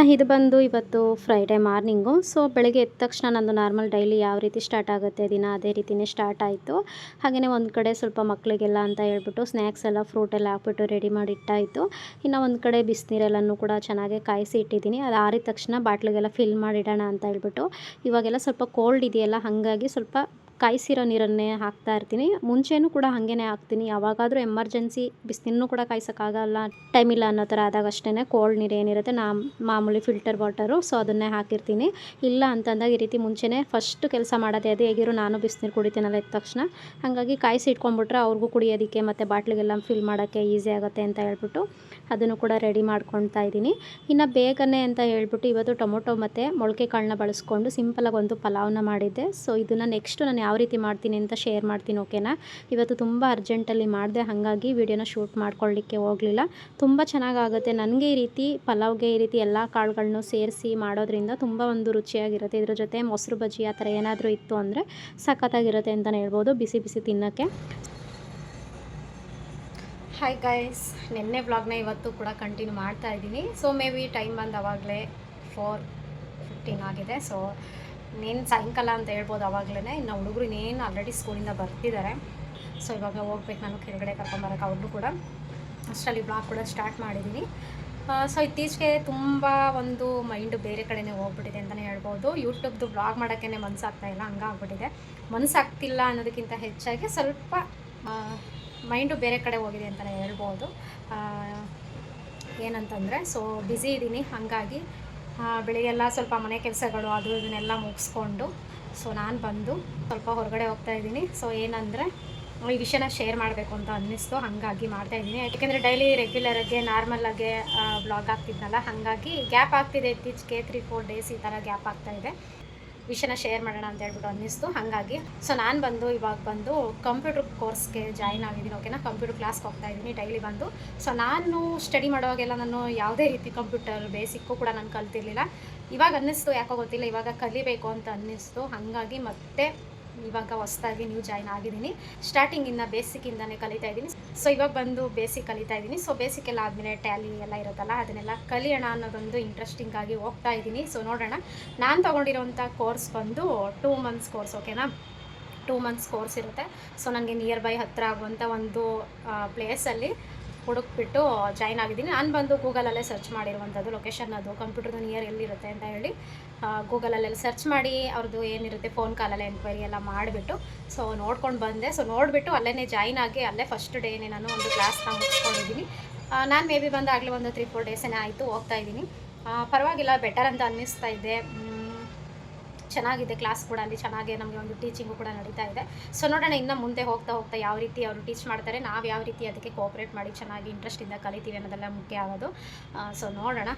ಇನ್ನು ಇದು ಬಂದು ಇವತ್ತು ಫ್ರೈಡೇ ಮಾರ್ನಿಂಗು ಸೊ ಬೆಳಗ್ಗೆ ಎದ್ದ ತಕ್ಷಣ ನಂದು ನಾರ್ಮಲ್ ಡೈಲಿ ಯಾವ ರೀತಿ ಸ್ಟಾರ್ಟ್ ಆಗುತ್ತೆ ದಿನ ಅದೇ ರೀತಿಯೇ ಸ್ಟಾರ್ಟ್ ಆಯಿತು. ಹಾಗೆಯೇ ಒಂದು ಕಡೆ ಸ್ವಲ್ಪ ಮಕ್ಕಳಿಗೆಲ್ಲ ಅಂತ ಹೇಳ್ಬಿಟ್ಟು ಸ್ನ್ಯಾಕ್ಸ್ ಎಲ್ಲ ಫ್ರೂಟ್ ಎಲ್ಲ ಹಾಕ್ಬಿಟ್ಟು ರೆಡಿ ಮಾಡಿ ಇಟ್ಟಾಯಿತು. ಇನ್ನು ಒಂದು ಕಡೆ ಬಿಸಿನೀರೆಲ್ಲನೂ ಕೂಡ ಚೆನ್ನಾಗಿ ಕಾಯಿಸಿ ಇಟ್ಟಿದ್ದೀನಿ. ಅದು ಆರಿದ ತಕ್ಷಣ ಬಾಟ್ಲಿಗೆಲ್ಲ ಫಿಲ್ ಮಾಡಿಡೋಣ ಅಂತ ಹೇಳ್ಬಿಟ್ಟು. ಇವಾಗೆಲ್ಲ ಸ್ವಲ್ಪ ಕೋಲ್ಡ್ ಇದೆಯಲ್ಲ, ಹಾಗಾಗಿ ಸ್ವಲ್ಪ ಕಾಯಿಸಿರೋ ನೀರನ್ನೇ ಹಾಕ್ತಾ ಇರ್ತೀನಿ. ಮುಂಚೆನೂ ಕೂಡ ಹಾಗೇನೆ ಹಾಕ್ತೀನಿ. ಯಾವಾಗಾದರೂ ಎಮರ್ಜೆನ್ಸಿ ಬಿಸಿನೀರನ್ನು ಕೂಡ ಕಾಯಿಸೋಕ್ಕಾಗಲ್ಲ ಟೈಮ್ ಇಲ್ಲ ಅನ್ನೋ ಥರ ಆದಾಗ ಅಷ್ಟೇ ಕೋಲ್ಡ್ ನೀರು ಏನಿರುತ್ತೆ ನಾ ಮಾಮೂಲಿ ಫಿಲ್ಟರ್ ವಾಟರು ಸೊ ಅದನ್ನೇ ಹಾಕಿರ್ತೀನಿ. ಇಲ್ಲ ಅಂತಂದಾಗ ಈ ರೀತಿ ಮುಂಚೆನೇ ಫಸ್ಟ್ ಕೆಲಸ ಮಾಡೋದೇ ಅದು ಹೇಗಿರೋ ನಾನು ಬಿಸಿನೀರು ಕುಡಿತೀನಲ್ಲ ಎದ್ದ ತಕ್ಷಣ. ಹಾಗಾಗಿ ಕಾಯಿಸಿ ಇಟ್ಕೊಂಡ್ಬಿಟ್ರೆ ಅವ್ರಿಗೂ ಕುಡಿಯೋದಕ್ಕೆ ಮತ್ತು ಬಾಟ್ಲಿಗೆಲ್ಲ ಫಿಲ್ ಮಾಡೋಕ್ಕೆ ಈಸಿ ಆಗುತ್ತೆ ಅಂತ ಹೇಳ್ಬಿಟ್ಟು. ಅದನ್ನು ಕೂಡ ರೆಡಿ ಮಾಡ್ಕೊಳ್ತಾ ಇದ್ದೀನಿ. ಇನ್ನು ಬೇಗನೆ ಅಂತ ಹೇಳ್ಬಿಟ್ಟು ಇವತ್ತು ಟೊಮೊಟೊ ಮತ್ತು ಮೊಳಕೆ ಕಾಳನ್ನ ಬಳಸ್ಕೊಂಡು ಸಿಂಪಲಾಗಿ ಒಂದು ಪಲಾವ್ನ ಮಾಡಿದ್ದೆ. ಸೊ ಇದನ್ನು ನೆಕ್ಸ್ಟ್ ನಾನು ಯಾವ ರೀತಿ ಮಾಡ್ತೀನಿ ಅಂತ ಶೇರ್ ಮಾಡ್ತೀನಿ ಓಕೆನಾ ಇವತ್ತು ತುಂಬ ಅರ್ಜೆಂಟಲ್ಲಿ ಮಾಡಿದೆ, ಹಾಗಾಗಿ ವಿಡಿಯೋನ ಶೂಟ್ ಮಾಡ್ಕೊಳ್ಳಿಕ್ಕೆ ಹೋಗಲಿಲ್ಲ. ತುಂಬ ಚೆನ್ನಾಗಾಗುತ್ತೆ. ನನಗೆ ಈ ರೀತಿ ಪಲಾವ್ಗೆ ಈ ರೀತಿ ಎಲ್ಲ ಕಾಳುಗಳನ್ನು ಸೇರಿಸಿ ಮಾಡೋದ್ರಿಂದ ತುಂಬ ಒಂದು ರುಚಿಯಾಗಿರುತ್ತೆ. ಇದ್ರ ಜೊತೆ ಮೊಸರು ಬಜ್ಜಿ ಆ ಥರ ಏನಾದರೂ ಇತ್ತು ಅಂದರೆ ಸಖತ್ತಾಗಿರುತ್ತೆ ಅಂತಲೇ ಹೇಳ್ಬೋದು. ಬಿಸಿ ಬಿಸಿ ತಿನ್ನೋಕ್ಕೆ. ಹಾಯ್ ಗೈಸ್ ನಿನ್ನೆ ವ್ಲಾಗ್ನ ಇವತ್ತು ಕೂಡ ಕಂಟಿನ್ಯೂ ಮಾಡ್ತಾ ಇದ್ದೀನಿ. ಸೊ ಮೇ ಬಿ ಟೈಮ್ ಬಂದು ಅವಾಗಲೇ ಫೋರ್ ಫಿಫ್ಟೀನ್ ಆಗಿದೆ. ಸೊ ಇನ್ನೇನು ಸಾಯಂಕಾಲ ಅಂತ ಹೇಳ್ಬೋದು ಆವಾಗಲೇ ಇನ್ನು ಹುಡುಗರು ಇನ್ನೇನು ಆಲ್ರೆಡಿ ಸ್ಕೂಲಿಂದ ಬರ್ತಿದ್ದಾರೆ ಸೊ ಇವಾಗ ಹೋಗ್ಬೇಕು ನಾನು ಕೆಳಗಡೆ ಕರ್ಕೊಂಬರಕ್ಕೆ ಅವ್ರನ್ನೂ ಕೂಡ. ಅಷ್ಟರಲ್ಲಿ ಬ್ಲಾಗ್ ಕೂಡ ಸ್ಟಾರ್ಟ್ ಮಾಡಿದ್ದೀನಿ ಸೊ ಇತ್ತೀಚೆಗೆ ತುಂಬ ಒಂದು ಮೈಂಡು ಬೇರೆ ಕಡೆನೇ ಹೋಗ್ಬಿಟ್ಟಿದೆ ಅಂತಲೇ ಹೇಳ್ಬೋದು. ಯೂಟ್ಯೂಬ್ದು ಬ್ಲಾಗ್ ಮಾಡೋಕ್ಕೇ ಮನಸ್ಸಾಗ್ತಾ ಇಲ್ಲ, ಹಂಗಾಗ್ಬಿಟ್ಟಿದೆ. ಮನಸ್ಸಾಗ್ತಿಲ್ಲ ಅನ್ನೋದಕ್ಕಿಂತ ಹೆಚ್ಚಾಗಿ ಸ್ವಲ್ಪ ಮೈಂಡು ಬೇರೆ ಕಡೆ ಹೋಗಿದೆ ಅಂತಲೇ ಹೇಳ್ಬೋದು. ಏನಂತಂದರೆ ಸೊ ಬ್ಯುಸಿ ಇದ್ದೀನಿ. ಹಾಗಾಗಿ ಬೆಳಿಗ್ಗೆಲ್ಲ ಸ್ವಲ್ಪ ಮನೆ ಕೆಲಸಗಳು, ಅದು ಇದನ್ನೆಲ್ಲ ಮುಗಿಸ್ಕೊಂಡು ಸೊ ನಾನು ಬಂದು ಸ್ವಲ್ಪ ಹೊರಗಡೆ ಹೋಗ್ತಾ ಇದ್ದೀನಿ. ಸೊ ಏನಂದರೆ, ಈ ವಿಷಯನ ಶೇರ್ ಮಾಡಬೇಕು ಅಂತ ಅನ್ನಿಸ್ತು. ಹಾಗಾಗಿ ಮಾಡ್ತಾ ಇದ್ದೀನಿ. ಯಾಕೆಂದರೆ ಡೈಲಿ ರೆಗ್ಯುಲರಾಗೆ ನಾರ್ಮಲಾಗೆ ಬ್ಲಾಗ್ ಆಗ್ತಿದ್ನಲ್ಲ ಹಾಗಾಗಿ ಗ್ಯಾಪ್ ಆಗ್ತಿದೆ. ಇತ್ತೀಚೆಗೆ ತ್ರೀ ಫೋರ್ ಡೇಸ್ ಈ ಥರ ಗ್ಯಾಪ್ ಆಗ್ತಾ ಇದೆ. ವಿಷಯನ ಶೇರ್ ಮಾಡೋಣ ಅಂತ ಹೇಳ್ಬಿಟ್ಟು ಅನ್ನಿಸ್ತು. ಹಾಗಾಗಿ ಸೊ ನಾನು ಬಂದು, ಇವಾಗ ಬಂದು ಕಂಪ್ಯೂಟರ್ ಕೋರ್ಸ್ಗೆ ಜಾಯ್ನ್ ಆಗಿದ್ದೀನಿ. ಓಕೆನಾ ಕಂಪ್ಯೂಟರ್ ಕ್ಲಾಸ್ಗೆ ಹೋಗ್ತಾ ಇದ್ದೀನಿ ಡೈಲಿ ಬಂದು. ಸೊ ನಾನು ಸ್ಟಡಿ ಮಾಡೋವಾಗೆಲ್ಲ ನಾನು ಯಾವುದೇ ರೀತಿ ಕಂಪ್ಯೂಟರ್ ಬೇಸಿಕ್ಕು ಕೂಡ ನಾನು ಕಲ್ತಿರ್ಲಿಲ್ಲ. ಇವಾಗ ಅನ್ನಿಸ್ತು, ಯಾಕೋ ಗೊತ್ತಿಲ್ಲ. ಇವಾಗ ಕಲಿಬೇಕು ಅಂತ ಅನ್ನಿಸ್ತು. ಹಾಗಾಗಿ ಮತ್ತೆ ಇವಾಗ ಹೊಸ್ದಾಗಿ ನ್ಯೂ ಜಾಯ್ನ್ ಆಗಿದ್ದೀನಿ. ಸ್ಟಾರ್ಟಿಂಗಿಂದ ಬೇಸಿಕ್ಕಿಂದನೇ ಕಲಿತಾ ಇದ್ದೀನಿ. ಸೊ ಇವಾಗ ಬಂದು ಬೇಸಿಕ್ ಕಲಿತಾ ಇದ್ದೀನಿ. ಸೊ ಬೇಸಿಕ್ ಎಲ್ಲ ಆದಮೇಲೆ ಟ್ಯಾಲಿ ಎಲ್ಲ ಇರುತ್ತಲ್ಲ, ಅದನ್ನೆಲ್ಲ ಕಲಿಯೋಣ ಅನ್ನೋದೊಂದು ಇಂಟ್ರೆಸ್ಟಿಂಗ್ ಆಗಿ ಹೋಗ್ತಾ ಇದ್ದೀನಿ. ಸೊ ನೋಡೋಣ. ನಾನು ತೊಗೊಂಡಿರೋಂಥ ಕೋರ್ಸ್ ಬಂದು ಟೂ ಮಂತ್ಸ್ ಕೋರ್ಸ್ ಓಕೆನಾ ಟೂ ಮಂತ್ಸ್ ಕೋರ್ಸ್ ಇರುತ್ತೆ. ಸೊ ನನಗೆ ನಿಯರ್ ಬೈ ಹತ್ತಿರ ಆಗುವಂಥ ಒಂದು ಪ್ಲೇಸಲ್ಲಿ ಹುಡುಕ್ಬಿಟ್ಟು ಜಾಯ್ನ್ ಆಗಿದ್ದೀನಿ. ನಾನು ಬಂದು ಗೂಗಲಲ್ಲೇ ಸರ್ಚ್ ಮಾಡಿರುವಂಥದ್ದು ಲೊಕೇಶನ್ ಅದು. ಕಂಪ್ಯೂಟರ್ದು ನಿಯರ್ ಎಲ್ಲಿರುತ್ತೆ ಅಂತ ಹೇಳಿ ಗೂಗಲಲ್ಲೆಲ್ಲ ಸರ್ಚ್ ಮಾಡಿ, ಅವ್ರದ್ದು ಏನಿರುತ್ತೆ ಫೋನ್ ಕಾಲಲ್ಲೇ ಎಂಕ್ವೈರಿ ಎಲ್ಲ ಮಾಡಿಬಿಟ್ಟು ಸೊ ನೋಡ್ಕೊಂಡು ಬಂದೆ. ಸೊ ನೋಡಿಬಿಟ್ಟು ಅಲ್ಲೇ ಜಾಯ್ನ್ ಆಗಿ, ಅಲ್ಲೇ ಫಸ್ಟ್ ಡೇನೇ ನಾನು ಒಂದು ಕ್ಲಾಸ್ ಮುಗಿಸ್ಕೊಂಡಿದ್ದೀನಿ. ನಾನು ಮೇ ಬಿ ಬಂದಾಗಲೇ ಒಂದು ತ್ರೀ ಫೋರ್ ಡೇಸೇ ಆಯಿತು ಹೋಗ್ತಾ ಇದ್ದೀನಿ. ಪರವಾಗಿಲ್ಲ ಬೆಟರ್ ಅಂತ ಅನ್ನಿಸ್ತಾ ಇದೆ. ಚೆನ್ನಾಗಿದೆ ಕ್ಲಾಸ್ ಕೂಡ ಅಲ್ಲಿ ಚೆನ್ನಾಗಿ ನಮಗೆ ಒಂದು ಟೀಚಿಂಗು ಕೂಡ ನಡೀತಾ ಇದೆ. ಸೊ ನೋಡೋಣ, ಇನ್ನು ಮುಂದೆ ಹೋಗ್ತಾ ಹೋಗ್ತಾ ಯಾವ ರೀತಿ ಅವರು ಟೀಚ್ ಮಾಡ್ತಾರೆ, ನಾವು ಯಾವ ರೀತಿ ಅದಕ್ಕೆ ಕೋಆಪ್ರೇಟ್ ಮಾಡಿ ಚೆನ್ನಾಗಿ ಇಂಟ್ರೆಸ್ಟಿಂದ ಕಲಿತೀವಿ ಅನ್ನೋದೆಲ್ಲ ಮುಖ್ಯ ಆಗೋದು. ಸೊ ನೋಡೋಣ.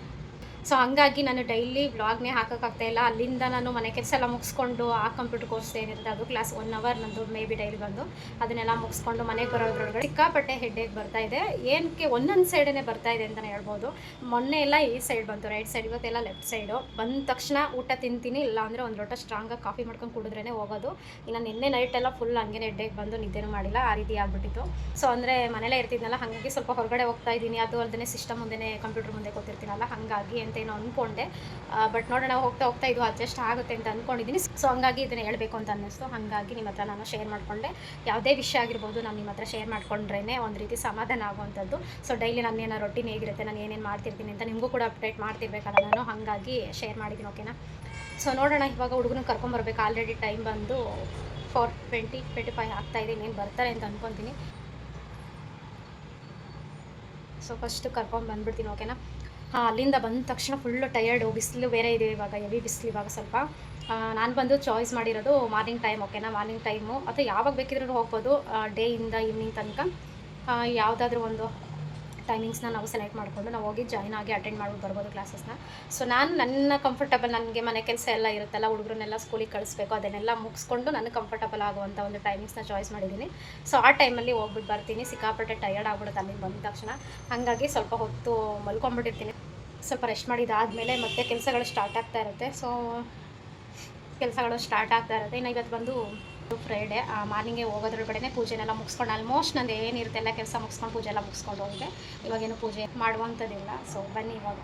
ಸೊ ಹಂಗಾಗಿ ನಾನು ಡೈಲಿ ವ್ಲಾಗ್ನೇ ಹಾಕೋಕ್ಕಾಗ್ತಾ ಇಲ್ಲ. ಅಲ್ಲಿಂದ ನಾನು ಮನೆ ಕೆಲಸ ಎಲ್ಲ ಮುಗಿಸ್ಕೊಂಡು ಆ ಕಂಪ್ಯೂಟರ್ ಕೋರ್ಸ್ ಏನಿರುತ್ತೆ ಅದು ಕ್ಲಾಸ್ ಒನ್ ಅವರ್ ನಂದು ಮೇ ಬಿ ಡೈಲಿ ಬಂದು ಅದನ್ನೆಲ್ಲ ಮುಗಿಸ್ಕೊಂಡು ಮನೆಗೆ ಬರೋದ್ರೊಳಗಡೆ ಸಿಕ್ಕಾಪಟ್ಟೆ ಹೆಡ್ಡೇಕ್ ಬರ್ತಾ ಇದೆ. ಏನಕ್ಕೆ ಒಂದೊಂದು ಸೈಡೇ ಬರ್ತಾ ಇದೆ ಅಂತಲೇ ಹೇಳ್ಬೋದು. ಮೊನ್ನೆ ಎಲ್ಲ ಈ ಸೈಡ್ ಬಂತು ರೈಟ್ ಸೈಡ್ ಇವತ್ತೆಲ್ಲ ಲೆಫ್ಟ್ ಸೈಡು ಬಂದ ತಕ್ಷಣ ಊಟ ತಿಂತೀನಿ ಇಲ್ಲ ಅಂದರೆ ಒಂದು ಲೋಟ ಸ್ಟ್ರಾಂಗಾಗಿ ಕಾಫಿ ಮಾಡ್ಕೊಂಡು ಕುಡಿದ್ರೇ ಹೋಗೋದು. ಇನ್ನು ನಿನ್ನೆ ನೈಟ್ ಎಲ್ಲ ಫುಲ್ ಹಂಗೆ ಹೆಡ್ಡೇಕ್ ಬಂದು ನಿದ್ದೆನೂ ಮಾಡಿಲ್ಲ, ಆ ರೀತಿ ಆಗ್ಬಿಟ್ಟಿತ್ತು. ಸೊ ಅಂದರೆ ಮನೇಲೇ ಇರ್ತಿದ್ನಲ್ಲ, ಹಾಗಾಗಿ ಸ್ವಲ್ಪ ಹೊರಗಡೆ ಹೋಗ್ತಾ ಇದ್ದೀನಿ. ಅದು ಅಲ್ಲದೆ ಸಿಸ್ಟಮ್ ಮುಂದೆ ಕಂಪ್ಯೂಟರ್ ಮುಂದೆ ಕೂತಿರ್ತೀನಲ್ಲ, ಹಾಗಾಗಿ ಅಂತ ಏನೋ ಅಂದ್ಕೊಂಡೆ ಬಟ್ ನೋಡೋಣ ಹೋಗ್ತಾ ಹೋಗ್ತಾ ಇದು ಅಡ್ಜಸ್ಟ್ ಆಗುತ್ತೆ ಅಂತ ಅಂದ್ಕೊಂಡಿದ್ದೀನಿ ಸೊ ಹಂಗಾಗಿ ಇದನ್ನು ಹೇಳಬೇಕು ಅಂತ ಅನ್ನಿಸ್ತು. ಹಾಗಾಗಿ ನಿಮ್ಮ ಹತ್ರ ನಾನು ಶೇರ್ ಮಾಡಿಕೊಂಡೆ. ಯಾವುದೇ ವಿಷಯ ಆಗಿರ್ಬೋದು ನಾನು ನಿಮ್ಮ ಹತ್ರ ಶೇರ್ ಮಾಡ್ಕೊಂಡ್ರೇ ಒಂದು ರೀತಿ ಸಮಾಧಾನ ಆಗುವಂಥದ್ದು. ಸೊ ಡೈಲಿ ನನ್ನ ಏನೋ ಹೇಗಿರುತ್ತೆ, ನಾನು ಏನೇನು ಮಾಡ್ತಿರ್ತೀನಿ ಅಂತ ನಿಮಗೂ ಕೂಡ ಅಪ್ಡೇಟ್ ಮಾಡ್ತಿರ್ಬೇಕಲ್ಲ ನಾನು. ಹಾಗಾಗಿ ಶೇರ್ ಮಾಡಿದ್ದೀನಿ ಓಕೆನಾ ಸೊ ನೋಡೋಣ ಇವಾಗ ಹುಡುಗನ ಕರ್ಕೊಂಬರ್ಬೇಕು ಆಲ್ರೆಡಿ ಟೈಮ್ ಬಂದು ಫೋರ್ ಟ್ವೆಂಟಿ ಟ್ವೆಂಟಿ ಫೈವ್ ಆಗ್ತಾ ಇದೆ. ಇನ್ನೇನು ಬರ್ತಾರೆ ಅಂತ ಅಂದ್ಕೊತೀನಿ ಸೊ ಫಸ್ಟ್ ಕರ್ಕೊಂಡು ಬಂದ್ಬಿಡ್ತೀನಿ ಓಕೆನಾ ಅಲ್ಲಿಂದ ಬಂದ ತಕ್ಷಣ ಫುಲ್ಲು ಟಯರ್ಡು ಬಿಸಿಲು ಬೇರೆ ಇದೆ ಇವಾಗ ಎವಿ ಬಿಸಿಲು ಇವಾಗ ಸ್ವಲ್ಪ. ನಾನು ಬಂದು ಚಾಯ್ಸ್ ಮಾಡಿರೋದು ಮಾರ್ನಿಂಗ್ ಟೈಮ್ ಓಕೆನಾ ಮಾರ್ನಿಂಗ್ ಟೈಮು ಅಥವಾ ಯಾವಾಗ ಬೇಕಿದ್ರೂ ಹೋಗ್ಬೋದು ಡೇಯಿಂದ ಈವ್ನಿಂಗ್ ತನಕ. ಯಾವುದಾದ್ರೂ ಒಂದು ಟೈಮಿಂಗ್ಸ್ನ ನಾವು ಸೆಲೆಕ್ಟ್ ಮಾಡಿಕೊಂಡು ನಾವು ಹೋಗಿ ಜಾಯ್ನ್ ಆಗಿ ಅಟೆಂಡ್ ಮಾಡ್ಬಿಟ್ಟು ಬರ್ಬೋದು ಕ್ಲಾಸಸ್ನ ಸೊ ನಾನು ನನ್ನ ಕಂಫರ್ಟಬಲ್ ನನಗೆ ಮನೆ ಕೆಲಸ ಎಲ್ಲ ಇರುತ್ತಲ್ಲ, ಹುಡುಗರನ್ನೆಲ್ಲ ಸ್ಕೂಲಿಗೆ ಕಳಿಸ್ಬೇಕು, ಅದನ್ನೆಲ್ಲ ಮುಗಿಸ್ಕೊಂಡು ನನಗೆ ಕಂಫರ್ಟಬಲ್ ಆಗುವಂಥ ಒಂದು ಟೈಮಿಂಗ್ಸ್ನ ಚಾಯ್ಸ್ ಮಾಡಿದ್ದೀನಿ. ಸೊ ಆ ಟೈಮಲ್ಲಿ ಹೋಗ್ಬಿಟ್ಟು ಬರ್ತೀನಿ. ಸಿಕ್ಕಾಪಟ್ಟೆ ಟಯರ್ಡ್ ಆಗ್ಬಿಡುತ್ತೆ ಅಲ್ಲಿಗೆ ಬಂದ ತಕ್ಷಣ. ಹಾಗಾಗಿ ಸ್ವಲ್ಪ ಹೊತ್ತು ಮಲ್ಕೊಂಡ್ಬಿಟ್ಟಿರ್ತೀನಿ. ಸ್ವಲ್ಪ ರೆಸ್ಟ್ ಮಾಡಿದಾದಮೇಲೆ ಮತ್ತೆ ಕೆಲಸಗಳು ಸ್ಟಾರ್ಟ್ ಆಗ್ತಾ ಇರುತ್ತೆ. ಸೊ ಕೆಲಸಗಳು ಸ್ಟಾರ್ಟ್ ಆಗ್ತಾ ಇರುತ್ತೆ. ಇನ್ನು ಇವತ್ತು ಬಂದು ಫ್ರೈಡೆ ಮಾರ್ನಿಂಗೇ ಹೋಗೋದ್ರೊಳಗಡೆ ಪೂಜೆನೆಲ್ಲ ಮುಗಿಸ್ಕೊಂಡು ಆಲ್ಮೋಸ್ಟ್ ನಂದು ಏನಿರುತ್ತೆ ಎಲ್ಲ ಕೆಲಸ ಮುಗಿಸ್ಕೊಂಡು ಪೂಜೆ ಎಲ್ಲ ಮುಗಿಸ್ಕೊಂಡು ಹೋಗಿದೆ. ಇವಾಗೇನು ಪೂಜೆ ಮಾಡುವಂಥದ್ದಿಲ್ಲ. ಸೊ ಬನ್ನಿ ಇವಾಗ.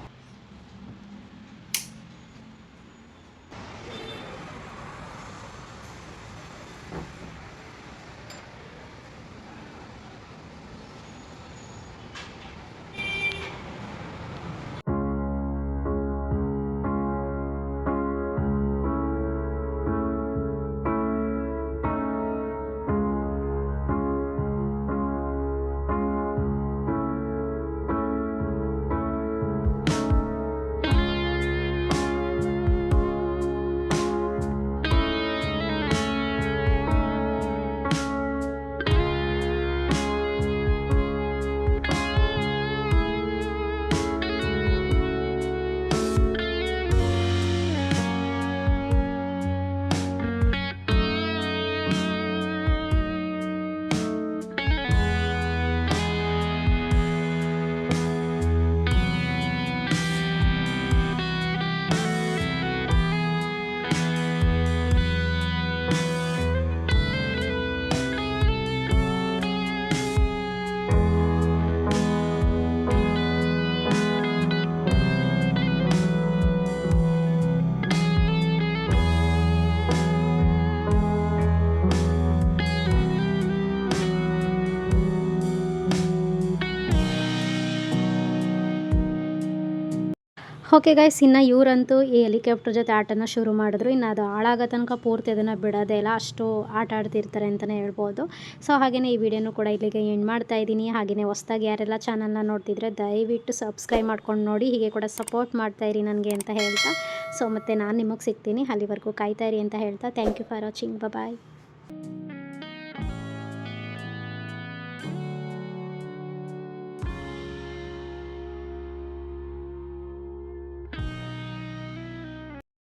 ಓಕೆ ಗೈಸ್ ಇನ್ನು ಇವರಂತೂ ಈ ಹೆಲಿಕಾಪ್ಟರ್ ಜೊತೆ ಆಟನ ಶುರು ಮಾಡಿದ್ರು. ಇನ್ನು ಅದು ಹಾಳಾಗೋ ತನಕ ಪೂರ್ತಿ ಅದನ್ನು ಬಿಡೋದೇ ಇಲ್ಲ. ಅಷ್ಟು ಆಟ ಆಡ್ತಿರ್ತಾರೆ ಅಂತಲೇ ಹೇಳ್ಬೋದು. ಸೊ ಹಾಗೆಯೇ ಈ ವಿಡಿಯೋನು ಕೂಡ ಇಲ್ಲಿಗೆ ಎಂಡ್ ಮಾಡ್ತಾ ಇದ್ದೀನಿ. ಹಾಗೆಯೇ ಹೊಸ್ದಾಗಿ ಯಾರೆಲ್ಲ ಚಾನಲ್ನ ನೋಡ್ತಿದ್ರೆ ದಯವಿಟ್ಟು ಸಬ್ಸ್ಕ್ರೈಬ್ ಮಾಡ್ಕೊಂಡು ನೋಡಿ. ಹೀಗೆ ಕೂಡ ಸಪೋರ್ಟ್ ಮಾಡ್ತಾ ಇರಿ ನನಗೆ ಅಂತ ಹೇಳ್ತಾ. ಸೊ ಮತ್ತು ನಾನು ನಿಮಗೆ ಸಿಗ್ತೀನಿ. ಅಲ್ಲಿವರೆಗೂ ಕಾಯ್ತಾಯಿರಿ ಅಂತ ಹೇಳ್ತಾ. Thank you for watching bye